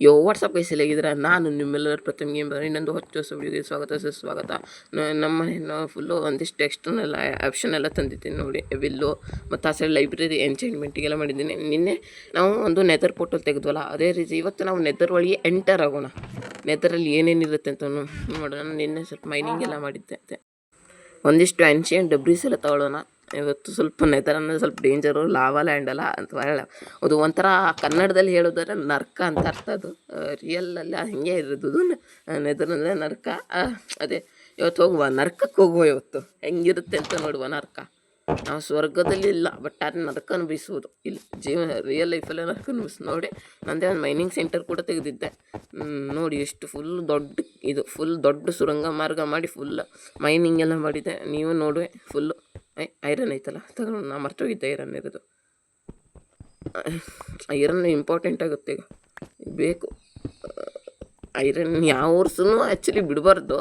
ಯೋ WhatsApp guys ಹೇಗಿದ್ದೀರಾ ನಾನು ನಿಮ್ಮೆಲ್ಲರ ಪ್ರಥಮ ಗೇಮರ್ ಇನ್ನೊಂದು ಹೊತ್ತು ಹೊಸ ವಿಡಿಯೋಗೆ ಸ್ವಾಗತ ಸುಸ್ವಾಗತ ನಮ್ಮ ಫುಲ್ಲು ಒಂದಿಷ್ಟು ಎಕ್ಸ್ಟರ್ನಲ್ ಆಪ್ಷನ್ ಎಲ್ಲ ತಂದಿದ್ದೀನಿ ನೋಡಿ. ವಿಲ್ಲು ಮತ್ತು ಆ ಸೈಡ್ ಲೈಬ್ರರಿ ಎಂಜಾಯ್ಮೆಂಟಿಗೆಲ್ಲ ಮಾಡಿದ್ದೀನಿ. ನಿನ್ನೆ ನಾವು ಒಂದು ನೆದರ್ ಪೋರ್ಟಲ್ ತೆಗೆದ್ವಲ್ಲ, ಅದೇ ರೀತಿ ಇವತ್ತು ನಾವು ನೆದರ್ ಒಳಗೆ ಎಂಟರ್ ಆಗೋಣ. ನೆದರಲ್ಲಿ ಏನೇನಿರುತ್ತೆ ಅಂತ ನೋಡೋಣ. ನಿನ್ನೆ ಸ್ವಲ್ಪ ಮೈನಿಂಗ್ ಎಲ್ಲ ಮಾಡಿದ್ದೆ. ಒಂದಿಷ್ಟು ಆನ್ಷಿಯಂಟ್ ಡಬ್ರೀಸ್ ಎಲ್ಲ ತಗೊಳ್ಳೋಣ. ಇವತ್ತು ಸ್ವಲ್ಪ ನೆದರ್ ಅನ್ನೋದು ಸ್ವಲ್ಪ ಡೇಂಜರು ಲಾವಾ ಲ್ಯಾಂಡ್ ಅಲ್ಲ ಅಂತ ಅದು ಒಂಥರ ಕನ್ನಡದಲ್ಲಿ ಹೇಳೋದಾದ್ರೆ ನರ್ಕ ಅಂತ ಅರ್ಥ ಅದು. ರಿಯಲಲ್ಲಿ ಹಂಗೆ ಇರೋದು ಅಂದರೆ ನರ್ಕ. ಅದೇ, ಇವತ್ತು ಹೋಗುವ, ನರ್ಕಕ್ಕೆ ಹೋಗುವ ಇವತ್ತು. ಹೆಂಗಿರುತ್ತೆ ಅಂತ ನೋಡುವ ನರ್ಕ. ನಾವು ಸ್ವರ್ಗದಲ್ಲಿ ಇಲ್ಲ ಬಟ್ ಆದರೆ ನರಕ ಅನುಭವಿಸುವುದು. ಇಲ್ಲಿ ಜೀವನ ರಿಯಲ್ ಲೈಫಲ್ಲೇ ನರಕ ಅನುಭವಿಸ್ ನೋಡಿ, ನಂದೇ ಒಂದು ಮೈನಿಂಗ್ ಸೆಂಟರ್ ಕೂಡ ತೆಗೆದಿದ್ದೆ. ನೋಡಿ ಎಷ್ಟು ಫುಲ್ ದೊಡ್ಡ ಇದು ಫುಲ್ ದೊಡ್ಡ ಸುರಂಗ ಮಾರ್ಗ ಮಾಡಿ ಫುಲ್ ಮೈನಿಂಗ್ ಎಲ್ಲ ಮಾಡಿದೆ. ನೀವು ನೋಡುವೆ ಫುಲ್ಲು ಐ ಐರನ್ ಐತಲ್ಲ? ತಗೊಂಡು ನಾ ಮರ್ತೋಗಿದ್ದೆ ಐರನ್ ಇರೋದು. ಐರನ್ ಇಂಪಾರ್ಟೆಂಟ್ ಆಗುತ್ತೆ ಈಗ. ಬೇಕು. ಐರನ್ ಯಾವ ವರ್ಷನೂ ಆ್ಯಕ್ಚುಲಿ ಬಿಡಬಾರ್ದು.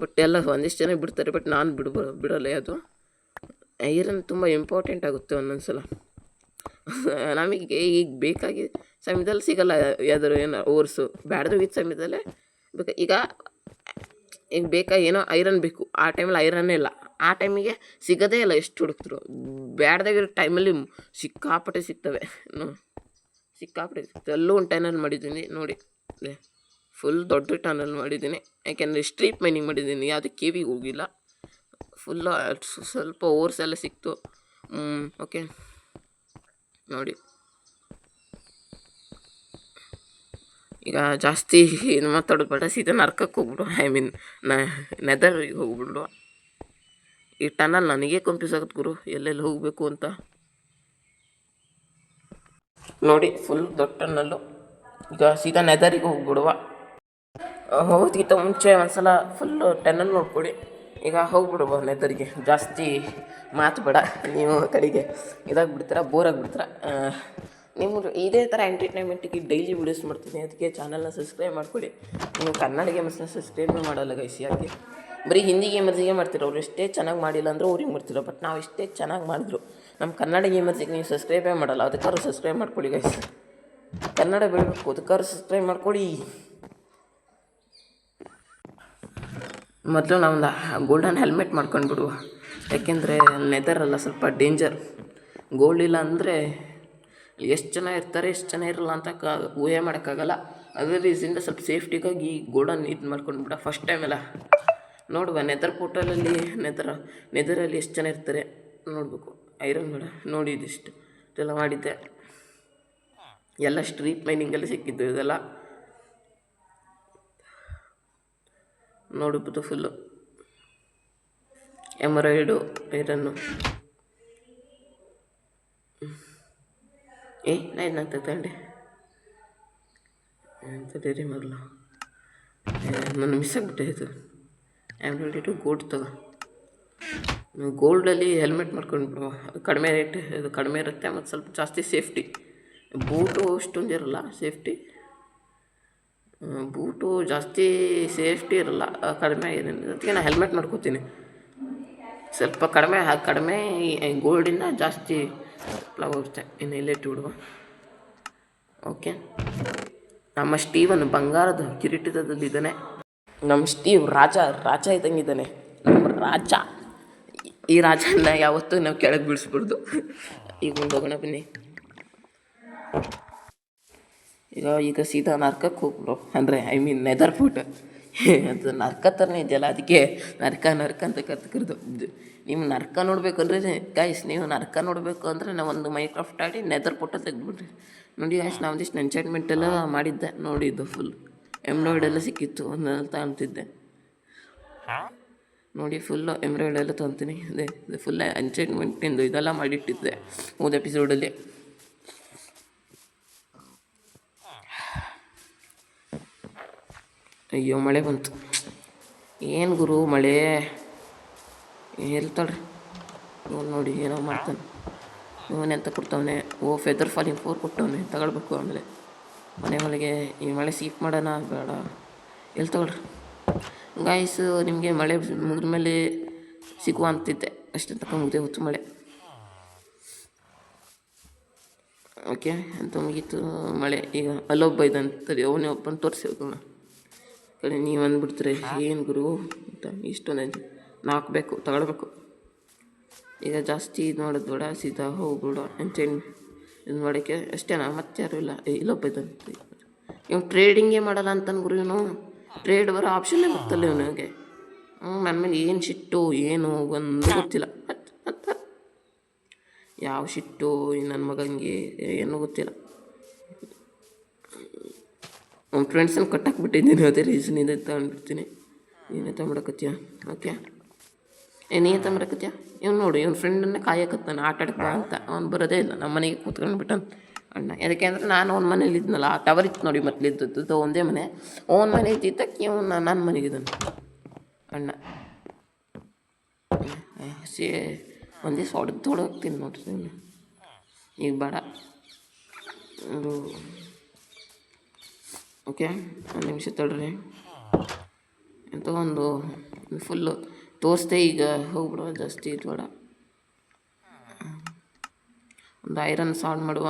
ಬಟ್ ಎಲ್ಲ ಒಂದಿಷ್ಟು ಜನ ಬಿಡ್ತಾರೆ ಬಟ್ ನಾನು ಬಿಡ್ಬ, ಬಿಡಲ್ಲ ಅದು. ಐರನ್ ತುಂಬ ಇಂಪಾರ್ಟೆಂಟ್ ಆಗುತ್ತೆ ಒಂದೊಂದು ಸಲ ನಮಗೆ ಈಗ ಬೇಕಾಗಿ ಸಮಯದಲ್ಲಿ ಸಿಗಲ್ಲ ಯಾವ್ದಾರು ಏನೋ ಓರ್ಸು ಬ್ಯಾಡ್ದೋಗಿದ್ದ ಸಮಯದಲ್ಲೇ ಬೇಕಾ, ಈಗ ಈಗ ಬೇಕಾ ಏನೋ ಐರನ್ ಬೇಕು. ಆ ಟೈಮಲ್ಲಿ ಐರನ್ನೇ ಇಲ್ಲ. ಆ ಟೈಮಿಗೆ ಸಿಗೋದೇ ಇಲ್ಲ ಎಷ್ಟು ಹುಡುಕ್ತರು. ಬ್ಯಾಡ್ದಾಗಿರೋ ಟೈಮಲ್ಲಿ ಸಿಕ್ಕಾಪಟ್ಟೆ ಸಿಗ್ತವೆ. ಸಿಕ್ಕಾಪಟ್ಟೆ ಸಿಗ್ತವೆ. ಎಲ್ಲೂ ಒಂದು ಟನಲ್ ಮಾಡಿದ್ದೀನಿ. ನೋಡಿ. ಫುಲ್ ದೊಡ್ಡ ಟನಲ್ ಮಾಡಿದ್ದೀನಿ. ಯಾಕೆಂದರೆ ಸ್ಟ್ರೀಟ್ ಮೈನಿಂಗ್ ಮಾಡಿದ್ದೀನಿ. ಯಾವುದೇ ಕಿವಿಗೆ ಹೋಗಿಲ್ಲ. ಫುಲ್ ಸ್ವಲ್ಪ ಓರ್ಸ್ ಎಲ್ಲ ಸಿಕ್ತು. ಓಕೆ ನೋಡಿ. ಈಗ ಜಾಸ್ತಿ ಏನು ಮಾತಾಡೋದು ಬೇಡ. ಸೀದಾ ನರ್ಕಕ್ಕೆ ಹೋಗ್ಬಿಡು. ಐ ಮೀನ್ ನೆದರ್ಗೆ ಹೋಗ್ಬಿಡು. ಈ ಟನಲ್ ನನಗೆ ಕನ್ಫ್ಯೂಸ್ ಆಗುತ್ತೆ ಗುರು, ಎಲ್ಲೆಲ್ಲಿ ಹೋಗಬೇಕು ಅಂತ. ನೋಡಿ ಫುಲ್ ದೊಡ್ಡ ಟನಲ್ಲು. ಈಗ ಸೀದಾ ನೆದರಿಗೆ ಹೋಗ್ಬಿಡುವ. ಹೋಗೋದಕ್ಕಿಂತ ಮುಂಚೆ ಒಂದ್ಸಲ ಫುಲ್ಲು ಟನಲ್ ನೋಡ್ಕೊಡಿ. ಈಗ ಹೋಗ್ಬಿಡುವ ನೆದರಿಗೆ. ಜಾಸ್ತಿ ಮಾತು ಬೇಡ. ನೀವು ಕಡೆಗೆ ಇದಾಗ್ಬಿಡ್ತೀರ ಬೋರ್ ಆಗಿಬಿಡ್ತೀರ ನೀವು ಇದೇ ಥರ ಎಂಟರ್ಟೈನ್ಮೆಂಟಿಗೆ ಡೈಲಿ ವೀಡಿಯೋಸ್ ಮಾಡ್ತೀನಿ. ಅದಕ್ಕೆ ಚಾನಲ್ನ ಸಬ್ಸ್ಕ್ರೈಬ್ ಮಾಡಿಕೊಡಿ. ನೀವು ಕನ್ನಡ ಗೇಮ್ಸ್ನ ಸಬ್ಸ್ಕ್ರೈಬ್ ಮಾಡಲ್ಲ ಗೈಸ್ ಯಾಕೆ? ಬರೀ ಹಿಂದಿ ಗೇಮರ್ಸಿಗೆ ಮಾಡ್ತಿರೋ ಅವ್ರು ಎಷ್ಟೇ ಚೆನ್ನಾಗಿ ಮಾಡಿಲ್ಲ ಅಂದ್ರೆ ಅವ್ರಿಗೆ ಮಾಡ್ತಿರೋ ಬಟ್ ನಾವು ಎಷ್ಟೇ ಚೆನ್ನಾಗಿ ಮಾಡಿದ್ರು ನಮ್ಮ ಕನ್ನಡ ಗೇಮರ್ಸಿಗೆ ನೀವು ಸಬ್ಸ್ಕ್ರೈಬೇ ಮಾಡಲ್ಲ, ಅದಕ್ಕಾದ್ರು ಸಬ್ಸ್ಕ್ರೈಬ್ ಮಾಡ್ಕೊಳ್ಳಿ ಗೈಸ್ ಕನ್ನಡ ಬೆಳಬೇಕು, ಅದಕ್ಕಾದ್ರು ಸಬ್ಸ್ಕ್ರೈಬ್ ಮಾಡ್ಕೊಳ್ಳಿ. ಮೊದಲು ನಾವೊಂದು ಗೋಲ್ಡನ್ ಹೆಲ್ಮೆಟ್ ಮಾಡ್ಕೊಂಡು ಬಿಡುವ ಯಾಕೆಂದರೆ ನೆದರ್ ಅಲ್ಲ, ಸ್ವಲ್ಪ ಡೇಂಜರ್ ಗೋಲ್ಡ್ ಇಲ್ಲ ಅಂದರೆ ಎಷ್ಟು ಜನ ಇರ್ತಾರೆ, ಎಷ್ಟು ಜನ ಇರಲ್ಲ ಅಂತ ಕ, ಊಹೆ ಮಾಡೋಕ್ಕಾಗಲ್ಲ. ಅದೇ ರೀಸಿಂದ ಸ್ವಲ್ಪ ಸೇಫ್ಟಿಗಾಗಿ ಗೋಲ್ಡನ್ ಇದು ಮಾಡ್ಕೊಂಡು ಬಿಡ ಫಸ್ಟ್ ಟೈಮ್ ಎಲ್ಲ. ನೋಡುವ ನೆದರ್ ಪೋರ್ಟಲಲ್ಲಿ, ನೆದರ, ನೆದರಲ್ಲಿ ಎಷ್ಟು ಜನ ಇರ್ತಾರೆ ನೋಡಬೇಕು. ಐರನ್ ಬೇಡ ನೋಡಿ ಇದಿಷ್ಟು. ಇದೆಲ್ಲ ಮಾಡಿದ್ದೆ. ಎಲ್ಲ ಸ್ಟ್ರೀಟ್ ಮೈನಿಂಗಲ್ಲಿ ಸಿಕ್ಕಿದ್ದು ಇದೆಲ್ಲ. ನೋಡ್ಬೋದು ಫುಲ್ಲು ಎಮರೈಡು ಐರನ್ನು. ಏ, ನಾ ನಾನು ತಗೊಂಡೆ ಎಂತ ಡೇರಿ ಮರಲ್ಲ ನಾನು ಮಿಸ್ ಆಗಿಬಿಟ್ಟೆ ಇದು. ಎಮ್ರೈಡು ಗೋಲ್ಡ್ ತಗೋ. ಗೋಲ್ಡಲ್ಲಿ ಹೆಲ್ಮೆಟ್ ಮಾಡ್ಕೊಂಡು ಕಡಿಮೆ ರೇಟ್ ಇದು ಕಡಿಮೆ ಇರುತ್ತೆ ಮತ್ತು ಸ್ವಲ್ಪ ಜಾಸ್ತಿ ಸೇಫ್ಟಿ ಬೂಟು ಅಷ್ಟೊಂದು ಇರಲ್ಲ ಸೇಫ್ಟಿ ಬೂಟು ಜಾಸ್ತಿ ಸೇಫ್ಟಿ ಇರಲ್ಲ, ಕಡಿಮೆ ಅದಕ್ಕೆ ನಾನು ಹೆಲ್ಮೆಟ್ ಮಾಡ್ಕೋತೀನಿ. ಸ್ವಲ್ಪ ಕಡಿಮೆ ಕಡಿಮೆ ಗೋಲ್ಡಿಂದ ಜಾಸ್ತಿ ಹೋಗುತ್ತೆ ಇನ್ನು ಇಲ್ಲೇ ಬಿಡುವ. ಓಕೆ ನಮ್ಮ ಸ್ಟೀವನ್ ಬಂಗಾರದ ಕಿರೀಟದಲ್ಲಿದ್ದಾನೆ. ನಮ್ಮ ಸ್ಟೀವ್ ರಾಜ ರಾಜ ಇದ್ದಂಗಿದ್ದಾನೆ. ನಮ್ಮ ರಾಜ. ಈ ರಾಜನ ಯಾವತ್ತೂ ನಾವು ಕೆಳಗೆ ಬಿಡಿಸ್ಬಾರ್ದು. ಈಗ ಮುಂದೆ ಹೋಗೋಣ ಬನ್ನಿ. ಈಗ ಈಗ ಸೀದಾ ನರ್ಕಕ್ಕೆ ಹೋಗ್ಬಿಡು ಅಂದರೆ ಐ ಮೀನ್ ನೆದರ್ ಫುಟ್ ಅದು ನರ್ಕ ಥರನೇ ಇದೆಯಲ್ಲ ಅದಕ್ಕೆ ನರ್ಕ ನರ್ಕ ಅಂತ ಕರ್ದು ನೀವು ನರ್ಕ ನೋಡಬೇಕು ಅಂದರೆ ಗಾಯ್ಸ್ ನೀವು ನರ್ಕ ನೋಡಬೇಕು ಅಂದರೆ ನಾವು ಒಂದು ಮೈಕ್ರಾಫ್ಟ್ ಆಡಿ ನೆದರ್ ಫೋಟೋ ತೆಗೆದ್ಬಿಡ್ರಿ. ನೋಡಿ ಗಾಯ್ಸ್ ನಾವು ಒಂದಿಷ್ಟು ಎಂಜಾಯ್ಮೆಂಟ್ ಎಲ್ಲ ಮಾಡಿದ್ದೆ. ನೋಡಿದ್ದು ಫುಲ್ ಎಂಬ್ರಾಯ್ಡ್ ಎಲ್ಲ ಸಿಕ್ಕಿತ್ತು ಒಂದು ತಾಣ್ತಿದ್ದೆ. ನೋಡಿ ಫುಲ್ಲು ಎಂಬ್ರಾಯ್ಡ್ ಎಲ್ಲ ತೊಗೊತೀನಿ ಅದೇ ಫುಲ್ ಎಂಚೈಟ್ಮೆಂಟಿಂದು ಇದೆಲ್ಲ ಮಾಡಿಟ್ಟಿದ್ದೆ ಹೋದ ಎಪಿಸೋಡಲ್ಲಿ ಅಯ್ಯೋ ಮಳೆ ಬಂತು. ಏನು ಗುರು ಮಳೆ? ಹೇಳ್ತಾಳ್ರಿ ನೋಡಿ ನೋಡಿ ಏನೋ ಮಾಡ್ತಾನೆ. ಇವನೆಂತ ಕೊಡ್ತಾವನೆ? ಓ ಫೆದರ್ ಫಾಲಿಂಗ್ ಫೋರ್ ಕೊಟ್ಟವನೆ ತಗೊಳ್ಬೇಕು ಆಮೇಲೆ. ಮನೆ ಒಳಗೆ ಈ ಮಳೆ ಸೀಪ್ ಮಾಡೋಣ, ಬೇಡ. ಎಲ್ಲಿ ತಗೊಳ್ರಿ. ಗಾಯ್ಸು ನಿಮಗೆ ಮಳೆ ಮುಗಿದ ಮೇಲೆ ಸಿಗುವ ಅಂತಿದ್ದೆ. ಅಷ್ಟೇ ತಕ್ಕ ಮುಗಿದೆ ಹೊತ್ತು ಮಳೆ. ಓಕೆ ಅಂತ ಮುಗೀತು? ಮಳೆ. ಈಗ ಅಲ್ಲೊಬ್ಬ ಇದಂತರಿ ಅವನೇ ಒಬ್ಬನ ತೋರಿಸಿ ಕಡೆ ನೀವು ಅಂದ್ಬಿಡ್ತೀರಿ. ಏನು ಗುರು? ಅಂತ ಇಷ್ಟೊಂದು ನಾಲ್ಕು ಬೇಕು, ತಗೊಳ್ಬೇಕು. ಈಗ ಜಾಸ್ತಿ ಇದು ಮಾಡೋದು ಬೇಡ, ಸೀದಾ ಹೋಗ್ಬಿಡ ಅಂತೇಳಿ ಇದು ಮಾಡೋಕ್ಕೆ ಅಷ್ಟೇನಾ ಮತ್ತೆ ಯಾರು ಇಲ್ಲ. ಇಲ್ಲೊಬ್ಬ ಇದಂತೆ ಇವ್ನು ಟ್ರೇಡಿಂಗೇ ಮಾಡಲ್ಲ ಅಂತಾನೆ ಗುರು ಇವನು. ಟ್ರೇಡ್ ಬರೋ ಆಪ್ಷನ್ನೇ ಗೊತ್ತಲ್ಲ ಇವನಿಗೆ ಹ್ಞೂ ನನ್ನ ಮೇಲೆ ಏನು ಶಿಟ್ಟು ಏನು ಒಂದು ಗೊತ್ತಿಲ್ಲ. ಯಾವ ಶಿಟ್ಟು ಈ ನನ್ನ ಮಗನಿಗೆ ಏನೂ ಗೊತ್ತಿಲ್ಲ. ಅವ್ನ ಫ್ರೆಂಡ್ಸನ್ನು ಕಟ್ಟಾಕ್ಬಿಟ್ಟಿದ್ದೀನಿ ಅದೇ ರೀಸನ್ ಇದೆ ತಗೊಂಡ್ಬಿಡ್ತೀನಿ. ನೀನೇ ತಗೊಂಬಿಡಕತ್ತೀಯ ಓಕೆ ಏನೇ ತಗೊಂಬಿಡಕತ್ತೀಯ ಇವ್ನು ನೋಡು, ಇವ್ನ ಫ್ರೆಂಡನ್ನೇ ಕಾಯಕತ್ತಾನೆ, ಆಟ ಆಡಕ್ಕೆ ಬಾ ಅಂತ. ಅವ್ನು ಬರೋದೇ ಇಲ್ಲ ನಮ್ಮ ಮನೆಗೆ ಕೂತ್ಕೊಂಡು ಬಿಟ್ಟನು ಅಣ್ಣ, ಯಾಕೆ ಅಂದ್ರೆ ನಾನು ಅವ್ನ ಮನೇಲಿ ಇದ್ನಲ್ಲ, ಆ ಟವರ್ ಇತ್ತು ನೋಡಿ ಮೊದಲಿದ್ದದ್ದು ಒಂದೇ ಮನೆ. ಅವ್ನ ಮನೆ ಇದ್ದಿದ್ದಕ್ಕೆ ಇವ್ನು ನನ್ನ ಮನೆಗಿದ್ದಾನೆ ಅಣ್ಣ. ಸೇ, ಒಂದೇ ಹೊಡೆದು ತೊಡೋಗ್ತೀನಿ ನೋಡ್ರಿ. ಈಗ ಬೇಡ. ಒಂದು ಓಕೆ ಒಂದು ನಿಮಿಷ ತಡ್ರಿ. ಎಂತ ಒಂದು ಫುಲ್ಲು ತೋರಿಸ್ದೆ ಈಗ ಹೋಗ್ಬಿಡುವ ಜಾಸ್ತಿ ಇದು ಬೇಡ. ಒಂದು ಐರನ್ ಸಾಲ್ವ್ ಮಾಡುವ.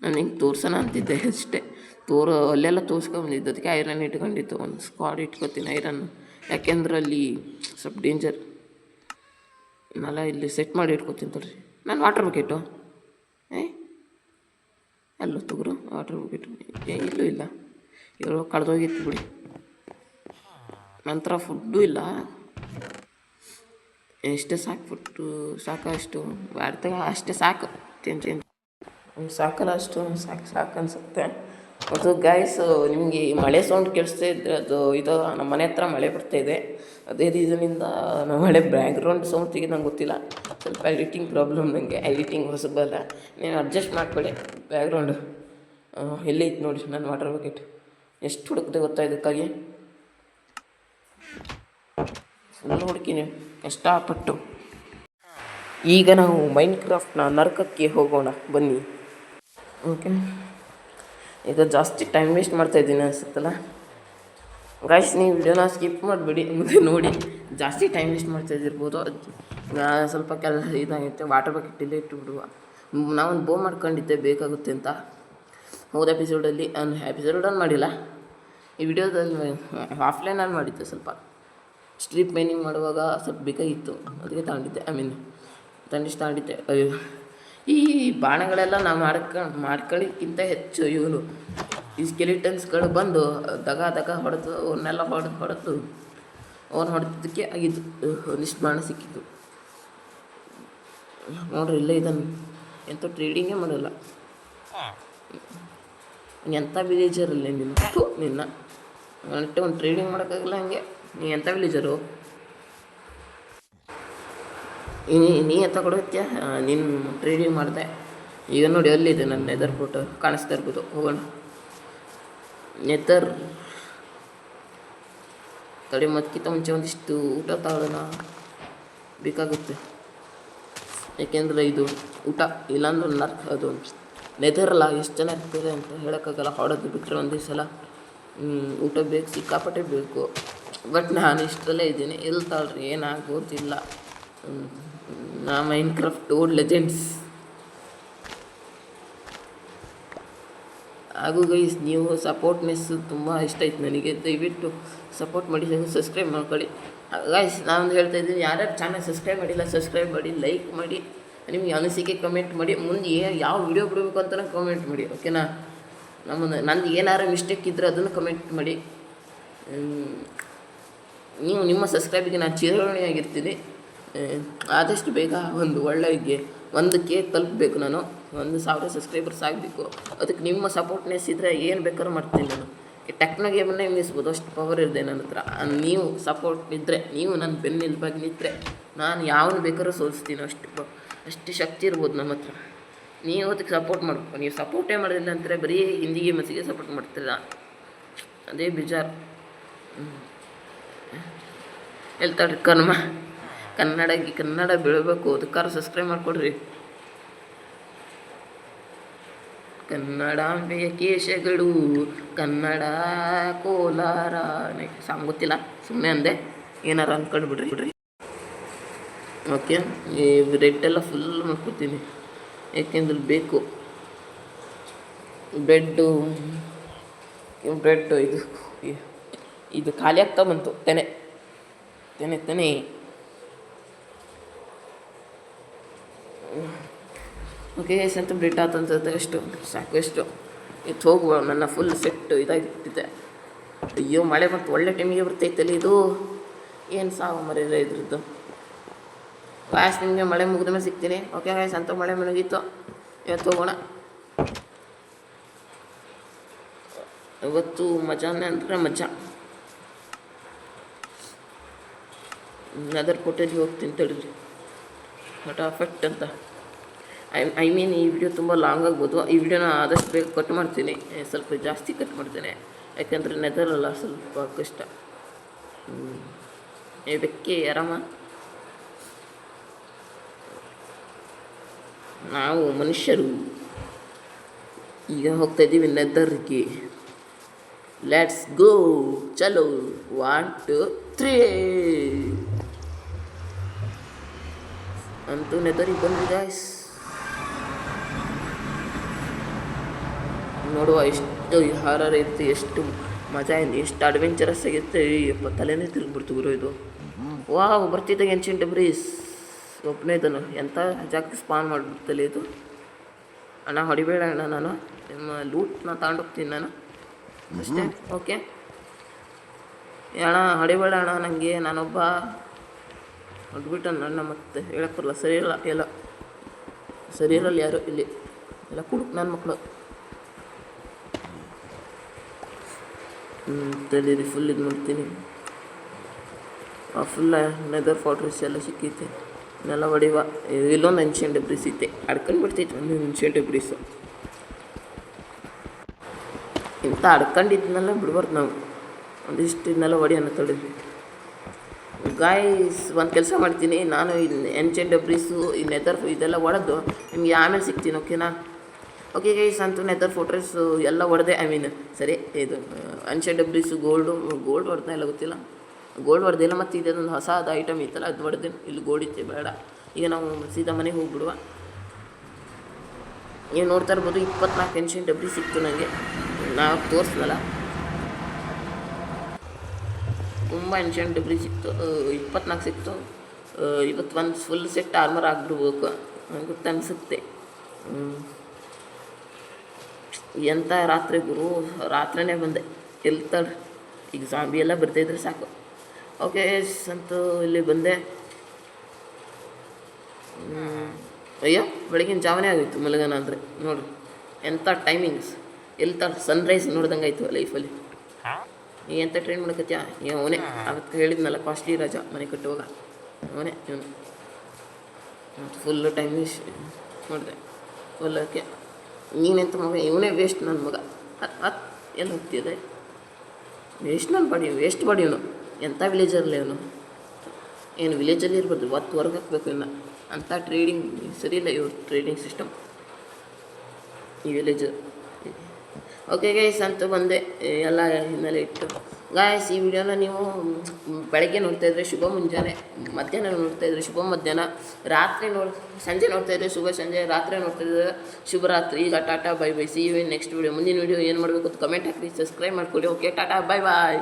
ನಾನು ಹಿಂಗೆ ತೋರ್ಸೋಣ ಅಂತಿದ್ದೆ ಅಷ್ಟೇ. ತೋರು, ಅಲ್ಲೆಲ್ಲ ತೋರ್ಸ್ಕೊಂಬಂದಿದ್ದು ಅದಕ್ಕೆ ಐರನ್ ಇಟ್ಕೊಂಡಿತ್ತು ಒಂದು ಸ್ಕ್ವಾಡ್ ಇಟ್ಕೊತೀನಿ ಐರನ್. ಯಾಕೆಂದ್ರೆ ಅಲ್ಲಿ ಸ್ವಲ್ಪ ಡೇಂಜರ್ ನಾನೆಲ್ಲ ಇಲ್ಲಿ ಸೆಟ್ ಮಾಡಿ ಇಟ್ಕೊತೀನಿ ತೋರಿ ನಾನು ವಾಟರ್ ಬಕೆಟು ಏ? ಅಲ್ಲೂ ತಗೋರು ವಾಟರ್ ಬಕೆಟು ಇಲ್ಲೂ ಇಲ್ಲ. ಇರೋ ಕಳೆದೋಗಿತ್ತು ಬಿಡಿ. ನಂತರ ಫುಡ್ಡು ಇಲ್ಲ. ಎಷ್ಟೇ ಸಾಕು ಸಾಕಷ್ಟು ಸಾಕು ಅಷ್ಟು ಸಾಕು. ತಿನ್ರಿ ತಿನ್. ಹ್ಮ್, ಸಾಕಲ್ಲ ಅಷ್ಟು. ಸಾಕು ಸಾಕು ಅನಿಸುತ್ತೆ. ಅದು ಗಾಯ್ಸು ನಿಮಗೆ ಮಳೆ ಸೌಂಡ್ ಕೇಳಿಸ್ತಾ ಇದ್ದರೆ ಅದು ಇದು ನಮ್ಮ ಮನೆ ಹತ್ರ ಮಳೆ ಬರ್ತಾ ಇದೆ. ಅದೇ ರೀಸನಿಂದ ನಮ್ಮ ಮಳೆ ಬ್ಯಾಕ್ಗ್ರೌಂಡ್ ಸೌಂಡ್ ತೆಗೆದು ನಂಗೆ ಗೊತ್ತಿಲ್ಲ. ಸ್ವಲ್ಪ ಎಡಿಟಿಂಗ್ ಪ್ರಾಬ್ಲಮ್ ನನಗೆ ಎಡಿಟಿಂಗ್ ಹೊಸಬಲ್ಲ. ನೀವು ಅಡ್ಜಸ್ಟ್ ಮಾಡ್ಕೊಳ್ಳಿ ಬ್ಯಾಕ್ಗ್ರೌಂಡು ಇತ್ತು ನೋಡಿ ನನ್ನ ವಾಟರ್ ಬಕೆಟ್ ಎಷ್ಟು ಹುಡುಕಿದೆ ಗೊತ್ತಾ ಇದಕ್ಕಾಗಿ? ಫುಲ್ ಹುಡುಕಿನಿ ಕಷ್ಟಪಟ್ಟು. ಈಗ ನಾವು ಮೈಂಡ್ ಕ್ರಾಫ್ಟ್ನ ನರಕಕ್ಕೆ ಹೋಗೋಣ. ಬನ್ನಿ. ಓಕೆ. ಈಗ ಜಾಸ್ತಿ ಟೈಮ್ ವೇಸ್ಟ್ ಮಾಡ್ತಾ ಇದ್ದೀನಿ ಅನಿಸುತ್ತಲ್ಲ? ಗಾಯ್ಸ್ ನೀವು ವಿಡಿಯೋನ ಸ್ಕಿಪ್ ಮಾಡಿಬಿಡಿ. ಮುಂದೆ ನೋಡಿ. ಜಾಸ್ತಿ ಟೈಮ್ ವೇಸ್ಟ್ ಮಾಡ್ತಾ ನಾ ಸ್ವಲ್ಪ ಕೆಲಸ ಇದಾಗುತ್ತೆ. ವಾಟರ್ ಬಕೆಟ್ ಇಲ್ಲೇ ಇಟ್ಟು ಬಿಡುವ. ನಾವೊಂದು ಬೋ ಮಾಡ್ಕೊಂಡಿದ್ದೆ ಬೇಕಾಗುತ್ತೆ ಅಂತ. ಹೋದ ಎಪಿಸೋಡಲ್ಲಿ ಎಪಿಸೋಡಲ್ಲಿ ಮಾಡಿಲ್ಲ. ಈ ವಿಡಿಯೋದಲ್ಲಿ ಆಫ್ಲೈನಲ್ಲಿ ಮಾಡಿದ್ದೆ ಸ್ವಲ್ಪ. ಸ್ಟ್ರೀಪ್ ಮೈನಿಂಗ್ ಮಾಡುವಾಗ ಸ್ವಲ್ಪ ಬೇಕಾಗಿತ್ತು ಅದಕ್ಕೆ ತಗೊಂಡಿದ್ದೆ. ಐ ಮೀನ್ ತಂಡಿಸ್ ತಗೊಂಡಿದ್ದೆ. ಅಯ್ಯೋ. ಈ ಬಾಣಗಳೆಲ್ಲ ನಾವು ಮಾಡ್ಕೊಂಡು ಮಾಡ್ಕೊಳ್ಳೋಕ್ಕಿಂತ ಹೆಚ್ಚು ಇವರು. ಈ ಸ್ಕೆಲಿಟನ್ಸ್ಗಳು ಬಂದು ದಗ ದಗ ಹೊಡೆದು ಅವನ್ನೆಲ್ಲ ಹೊಡೆದು ಹೊಡೆದು ಅವ್ನು ಹೊಡೆದಿದ್ದಕ್ಕೆ ಆಗಿದ್ದು. ಒಂದಿಷ್ಟು ಬಾಣ ನೋಡ್ರಿ, ಇಲ್ಲೇ ಇದನ್ನು ಎಂಥ ಟ್ರೇಡಿಂಗೇ ಮಾಡಲ್ಲ. ಎಂಥ ವಿಲೇಜರಲ್ಲಿ ನಿನ್ನ? ನಿನ್ನ. ಒಂದು ಟ್ರೇಡಿಂಗ್ ಮಾಡೋಕ್ಕಾಗಲ್ಲ ಹಂಗೆ. ನೀ ಎಂಥ ವಿಲೇಜರು ನೀ ಎಂತ ಕೊಡುತ್ತೀಯ ನೀನು ಟ್ರೇಡಿಂಗ್ ಮಾಡಿದೆ. ಈಗ ನೋಡಿ ಅಲ್ಲಿದೆ ನನ್ನ ನೆದರ್ ಫೋಟೋ ಕಾಣಿಸ್ತಾ ಇರ್ಬೋದು. ಹೋಗೋಣ. ನೆದರ್ ತಡೆ ಮತ್ಕಿಂತ ಮುಂಚೆ ಒಂದಿಷ್ಟು ಊಟ ತಗೊಳ್ಳೋಣ ಬೇಕಾಗುತ್ತೆ. ಯಾಕೆಂದರೆ ಇದು ಊಟ, ಇಲ್ಲಾಂದ್ರೆ ನರ್ಕ್ ಅದು. ನೆದರಲ್ಲ ಎಷ್ಟು ಜನ ಅಂತ ಹೇಳೋಕ್ಕಾಗಲ್ಲ. ಹಾಡೋದು ಬಿಟ್ಟರೆ ಒಂದೇ ಸಲ. ಊಟ ಬೇಕು, ಸಿಕ್ಕಾಪಟ್ಟೆ ಬೇಕು. ಬಟ್ ನಾನು ಇಷ್ಟರಲ್ಲೇ ಇದ್ದೀನಿ. ಎಲ್ಲಿ ತಾಳ್ರಿ ಏನಾಗೋದಿಲ್ಲ ನಾ ಮೈನ್ ಕ್ರಾಫ್ಟ್ ಓಲ್ಡ್ ಲೆಜೆಂಡ್ಸ್ ಹಾಗೂ ಗೈಸ್ ನೀವು ಸಪೋರ್ಟ್ನೆಸ್ ತುಂಬ ಇಷ್ಟ ಆಯ್ತು ನನಗೆ. ದಯವಿಟ್ಟು ಸಪೋರ್ಟ್ ಮಾಡಿ ಸಬ್ಸ್ಕ್ರೈಬ್ ಮಾಡ್ಕೊಳ್ಳಿ. ಗೈಸ್ ನಾನು ಹೇಳ್ತಾ ಇದ್ದೀನಿ. ಯಾರ್ಯಾರು ಚಾನಲ್ ಸಬ್ಸ್ಕ್ರೈಬ್ ಮಾಡಿಲ್ಲ ಸಬ್ಸ್ಕ್ರೈಬ್ ಮಾಡಿ ಲೈಕ್ ಮಾಡಿ. ನಿಮಗೆ ಅನಿಸಿಕೆ ಕಮೆಂಟ್ ಮಾಡಿ. ಮುಂದೆ ಯಾವ ವಿಡಿಯೋ ಬಿಡಬೇಕು ಅಂತ ಕಮೆಂಟ್ ಮಾಡಿ ಓಕೆನಾ ನಮ್ಮದು ನಂದು ಏನಾರು ಮಿಸ್ಟೇಕ್ ಇದ್ದರೆ ಅದನ್ನು ಕಮೆಂಟ್ ಮಾಡಿ. ನೀವು ನಿಮ್ಮ ಸಬ್ಸ್ಕ್ರೈಬಿಗೆ ನಾನು ಚಿರವಣಿಯಾಗಿರ್ತೀನಿ ಆದಷ್ಟು ಬೇಗ ಒಂದು ಒಳ್ಳೆಗೆ ಕೇಕ್ ತಲುಪಬೇಕು ನಾನು. ಒಂದು ಸಾವಿರ ಸಬ್ಸ್ಕ್ರೈಬರ್ಸ್ ಆಗಬೇಕು. ಅದಕ್ಕೆ ನಿಮ್ಮ ಸಪೋರ್ಟ್ನೆಸ್ ಇದ್ದರೆ ಏನು ಬೇಕಾದ್ರೂ ಮಾಡ್ತೀನಿ ನಾನು. ಟೆಕ್ನೋ ಗೇಮನ್ನೇ ನಿಲ್ಲಿಸ್ಬೋದು, ಅಷ್ಟು ಪವರ್ ಇದೆ ನನ್ನ ಹತ್ರ. ನೀವು ಸಪೋರ್ಟ್ ಇದ್ದರೆ ನೀವು ನನ್ನ ಬೆನ್ನಿಲ್ಬಾಗಿ ನಿಂತರೆ, ನಾನು ಯಾವನು ಬೇಕಾದ್ರೂ ಸೋಲಿಸ್ತೀನಿ. ಅಷ್ಟು ಅಷ್ಟು ಶಕ್ತಿ ಇರ್ಬೋದು ನಮ್ಮ ಹತ್ರ. ನೀವು ಅದಕ್ಕೆ ಸಪೋರ್ಟ್ ಮಾಡಬೇಕು ನೀವು ಸಪೋರ್ಟೇ ಮಾಡೋದಿಲ್ಲ ಅಂತಾರೆ, ಬರೀ ಹಿಂದಿ ಮಸಿಗೆ ಸಪೋರ್ಟ್ ಮಾಡ್ತಿಲ್ಲ ಅದೇ ಬೇಜಾರು. ಹೇಳ್ತಾಳ್ರಿ ಕರ್ಮ ಕನ್ನಡ ಕನ್ನಡ ಬೆಳಬೇಕು. ಅದಕ್ಕಾರ ಸಬ್ಸ್ಕ್ರೈಬ್ ಮಾಡಿಕೊಡ್ರಿ. ಕನ್ನಡಾಂಬೆಯ ಕೇಶಗಳು ಕನ್ನಡ ಕೋಲಾರ ಸಾಂಗ್ ಗೊತ್ತಿಲ್ಲ ಸುಮ್ಮನೆ ಅಂದೆ. ಏನಾರ ಅಂದ್ಕೊಂಡು ಬಿಡ್ರಿ. ಬಿಡ್ರಿ. ಓಕೆ ಈ ರೆಡ್ ಎಲ್ಲ ಫುಲ್ ಮಾಡ್ಕೊತೀನಿ. ಯಾಕೆಂದ್ರೆ ಬೇಕು. ಬ್ರೆಡ್ಡು ಬ್ರೆಡ್ಡು ಇದು ಇದು ಖಾಲಿ ಆಗ್ತಾ ಬಂತು, ತೆನೆ ತೆನೆ ತೆನೆ. ಓಕೆ ಅಂತ ಬ್ರೆಡ್ ಆತಂತ ಎಷ್ಟು ಸಾಕು ಎಷ್ಟು ಇತ್ತು ಹೋಗುವ, ನನ್ನ ಫುಲ್ ಸೆಟ್ಟು ಇದಾಗಿಟ್ಟಿದೆ ಅಯ್ಯೋ, ಮಳೆ ಬಂತು, ಒಳ್ಳೆ ಟೈಮಿಗೆ ಬರ್ತೈತಲ್ಲ ಇದು. ಏನು ಸಾವು ಮರೆಯಲ್ಲ ಇದ್ರದ್ದು? ಗಾಯಸ್ ನಿಮಗೆ ಮಳೆ ಮುಗಿದ ಮೇಲೆ ಸಿಗ್ತೀನಿ. ಓಕೆ ಗಾಯ್ಸ್ ಅಂತ ಮಳೆ ಮುಳುಗಿತ್ತು. ಇವತ್ತು ಹೋಗೋಣ. ಇವತ್ತು ಮಜಾನೆ ಅಂದರೆ ಮಜಾ. ನೆದರ್ ಕೊಟ್ಟಲ್ಲಿ ಹೋಗ್ತೀನಿ ತಡೀರಿ. ಫಟಾಫಟ್ ಅಂತ. ಐ ಐ ಮೀನ್ ಈ ವಿಡಿಯೋ ತುಂಬ ಲಾಂಗ್ ಆಗ್ಬೋದು. ಈ ವಿಡಿಯೋನ ಆದಷ್ಟು ಬೇಗ ಕಟ್ ಮಾಡ್ತೀನಿ. ಸ್ವಲ್ಪ ಜಾಸ್ತಿ ಕಟ್ ಮಾಡ್ತೀನಿ. ಯಾಕಂದರೆ ನೆದರಲ್ಲ ಸ್ವಲ್ಪ ಕಷ್ಟ. ಇದಕ್ಕೆ ಆರಾಮ? ನಾವು ಮನುಷ್ಯರು. ಈಗ ಹೋಗ್ತಾ ಇದ್ದೀವಿ ನೆದರ್ಗೆ. ಲೆಟ್ಸ್ ಗೋ ಚಲೋ. ಒನ್ ಟು ತ್ರೀ ಅಂತೂ ನೆದರಿಗೆ ಬಂದ್ರಿ ಗಾಯ್ಸ್ ನೋಡುವ ಎಷ್ಟು ಹಾರರ್ ಇತ್ತು ಎಷ್ಟು ಮಜಾ ಇದೆ ಎಷ್ಟು ಅಡ್ವೆಂಚರಸ್ ಆಗಿತ್ತು. ಯಪ್ಪ ತಲೆನೇ ತಿರುಗ್ಬಿಡ್ತು ಗುರು ಇದು. ವಾವ್ ಬರ್ತಿದ್ದಾಗ ಎನ್ಶಿಂಟ್ ಬ್ರೀಸ್ ಒಬ್ಬನೇ ಇದನ್ನು ಎಂಥ ಜಾಗಕ್ಕೆ ಸ್ಪಾನ್ ಮಾಡಿಬಿಡ್ತಲ್ಲ ಇದು? ಅಣ್ಣ, ಹೊಡಿಬೇಡ ಅಣ್ಣ ನಾನು. ನಿಮ್ಮ ಲೂಟ್ನ ತಗೊಂಡೋಗ್ತೀನಿ ನಾನು. ಅಷ್ಟೇ ಓಕೆ ಅಣ್ಣ, ಹೊಡಿಬೇಡ ಅಣ್ಣ ನನಗೆ ನಾನೊಬ್ಬ ಹೊಡ್ಬಿಟ್ಟು ನನ್ನ ಮತ್ತೆ ಹೇಳಕ್ಕೆ ಬರಲ್ಲ. ಸರಿ ಇಲ್ಲ, ಎಲ್ಲ. ಸರಿ ಇರಲ್ಲ ಯಾರು ಇಲ್ಲಿ. ಎಲ್ಲ ಕುಡುಕ್ ನನ್ನ ಮಕ್ಕಳು ಹ್ಞೂ ತಡೀರಿ ಫುಲ್ ಇದು ಮಾಡ್ತೀನಿ. ಫುಲ್ಲ ನೆದರ್ ಫಾಟ್ರೀಸ್ ಎಲ್ಲ ಸಿಕ್ಕೈತೆ. ನೆಲ ಹೊಡಿವ ಇಲ್ಲೊಂದು ಅನ್ಷಿಯನ್ ಡೆಬ್ರಿಸ್ ಇತ್ತೆ ಅಡ್ಕೊಂಡು ಬಿಡ್ತೈತೆ ಒಂದು ಅನ್ಷಿಯನ್ ಡೆಬ್ರಿಸು ಇಂಥ ಅಡ್ಕೊಂಡಿದ್ನೆಲ್ಲ ಬಿಡ್ಬಾರ್ದು ನಾವು. ಒಂದಿಷ್ಟು ಇದನ್ನೆಲ್ಲ ಹೊಡಿಯೋಣ ತೊಡಿದ್ವಿ ಗಾಯ್ಸ್ ಒಂದು ಕೆಲಸ ಮಾಡ್ತೀನಿ. ನಾನು ಇದು ಎನ್ಚೆನ್ ಡಬ್ರೀಸು ಈ ನೆದರ್ ಇದೆಲ್ಲ ಹೊಡೆದು ನಿಮಗೆ ಆಮೇಲೆ ಸಿಗ್ತೀನಿ ಓಕೆನಾ ಓಕೆ ಗೈಸ್ ಅಂತೂ ನೆದರ್ ಫೋಟೋಸು ಎಲ್ಲ ಹೊಡೆದೆ ಐ ಮೀನ್ ಸರಿ, ಇದು ಅನ್ಷನ್ ಡಬ್ರೀಸು ಗೋಲ್ಡು ಗೋಲ್ಡ್ ಹೊಡೆದ ಎಲ್ಲ ಗೊತ್ತಿಲ್ಲ. ಗೋಲ್ಡ್ ಹೊಡೆದಿಲ್ಲ ಮತ್ತು ಇದೊಂದು ಹೊಸದು ಐಟಮ್ ಇತ್ತಲ್ಲ, ಅದು ಹೊಡೆದೆ ಇಲ್ಲಿ ಗೋಲ್ಡ್ ಇತ್ತೆ, ಬೇಡ. ಈಗ ನಾವು ಸೀದಾ ಮನೆಗೆ ಹೋಗ್ಬಿಡುವ. ನೀವು ನೋಡ್ತಾ ಇರ್ಬೋದು, ಇಪ್ಪತ್ನಾಲ್ಕು ಪೆನ್ಷನ್ ಡಬ್ರಿ ಸಿಕ್ತು ನನಗೆ ನಾವು ತೋರಿಸ್ದಲ್ಲ. ತುಂಬ ಎನ್ಷಿಯಂಟ್ ಡಿಬ್ರಿ ಸಿಕ್ತು. ಇಪ್ಪತ್ನಾಲ್ಕು ಸಿಕ್ತು. ಇವತ್ತು ಒಂದು ಫುಲ್ ಸೆಟ್ ಆರ್ಮರ್ ಆಗಿಬಿಡ್ಬೇಕು. ಅಂತ ಅನಿಸುತ್ತೆ ಎಂಥ ರಾತ್ರಿ ಗುರು? ರಾತ್ರಿನೇ ಬಂದೆ. ಎಲ್ತಾರೆ ಈಗ ಜಾಂಬಿ ಎಲ್ಲ ಬರ್ತಾಯಿದ್ರೆ ಸಾಕು. ಓಕೆ ಅಂತೂ ಇಲ್ಲಿ ಬಂದೆ. ಅಯ್ಯೋ ಬೆಳಗಿನ ಜಾವನೇ ಆಗಿತ್ತು ಮಲಗನ ಅಂದರೆ. ನೋಡ್ರಿ ಎಂಥ ಟೈಮಿಂಗ್ಸ್ ಎಲ್ಲಿ ತ ಸನ್ರೈಸ್ ನೋಡ್ದಂಗೆ ಆಯಿತು ಲೈಫಲ್ಲಿ ನೀ ಎಂಥ ಟ್ರೈನ್ ಮಾಡಕತ್ಯಾ? ಅವನೇ. ಅವತ್ತು ಹೇಳಿದ್ನಲ್ಲ ಕಾಸ್ಟ್ಲಿ ರಾಜ ಮನೆ ಕಟ್ಟುವಾಗ. ಅವನೇ ಇವನು. ಫುಲ್ಲು ಟೈಮ್ ನೋಡಿದೆ ಫುಲ್ ಓಕೆ ನೀನೆಂತ ಮಗ? ಇವನೇ ವೇಸ್ಟ್ ನನ್ನ ಮಗ. ಹತ್ತು ಹತ್ ಎಲ್ಲಿ ಹೋಗ್ತಿದೆ? ವೇಸ್ಟ್ ನನ್ನ ಬಾಡಿ ವೇಸ್ಟ್ ಬಾಡಿ ಇವನು. ಎಂಥ ವಿಲೇಜರ್ಲಿ ಅವನು? ಏನು ವಿಲೇಜಲ್ಲಿ ಇರ್ಬೋದು ಒತ್ತು ಹೊರಗೆ ಹಾಕಬೇಕು ಇನ್ನು. ಅಂಥ ಟ್ರೇಡಿಂಗ್ ಸರಿ ಇಲ್ಲ ಇವ್ರ ಟ್ರೇಡಿಂಗ್ ಸಿಸ್ಟಮ್ ಈ ವಿಲೇಜ್ ಓಕೆ ಗೈಸ್ ಅಂತ ಬಂದೆ. ಎಲ್ಲ ಹಿನ್ನೆಲೆ ಇಟ್ಟು. ಗಾಯಸ್ ಈ ವಿಡಿಯೋನ ನೀವು ಬೆಳಗ್ಗೆ ನೋಡ್ತಾ ಇದ್ರೆ ಶುಭ ಮುಂಜಾನೆ, ಮಧ್ಯಾಹ್ನ ನೋಡ್ತಾ ಇದ್ರೆ ಶುಭ ಮಧ್ಯಾಹ್ನ, ರಾತ್ರಿ ನೋಡಿ, ಸಂಜೆ ನೋಡ್ತಾ ಇದ್ರೆ ಶುಭ ಸಂಜೆ, ರಾತ್ರಿ ನೋಡ್ತಾ ಇದ್ರೆ ಶುಭ ರಾತ್ರಿ ಈಗ tata bye bye see you next video ಮುಂದಿನ ವಿಡಿಯೋ ಏನು ಮಾಡಬೇಕು ಕಮೆಂಟ್ ಹಾಕಿ ಸಬ್ಸ್ಕ್ರೈಬ್ ಮಾಡ್ಕೊಳ್ಳಿ ಓಕೆ ಟಾಟಾ ಬೈ ಬಾಯ್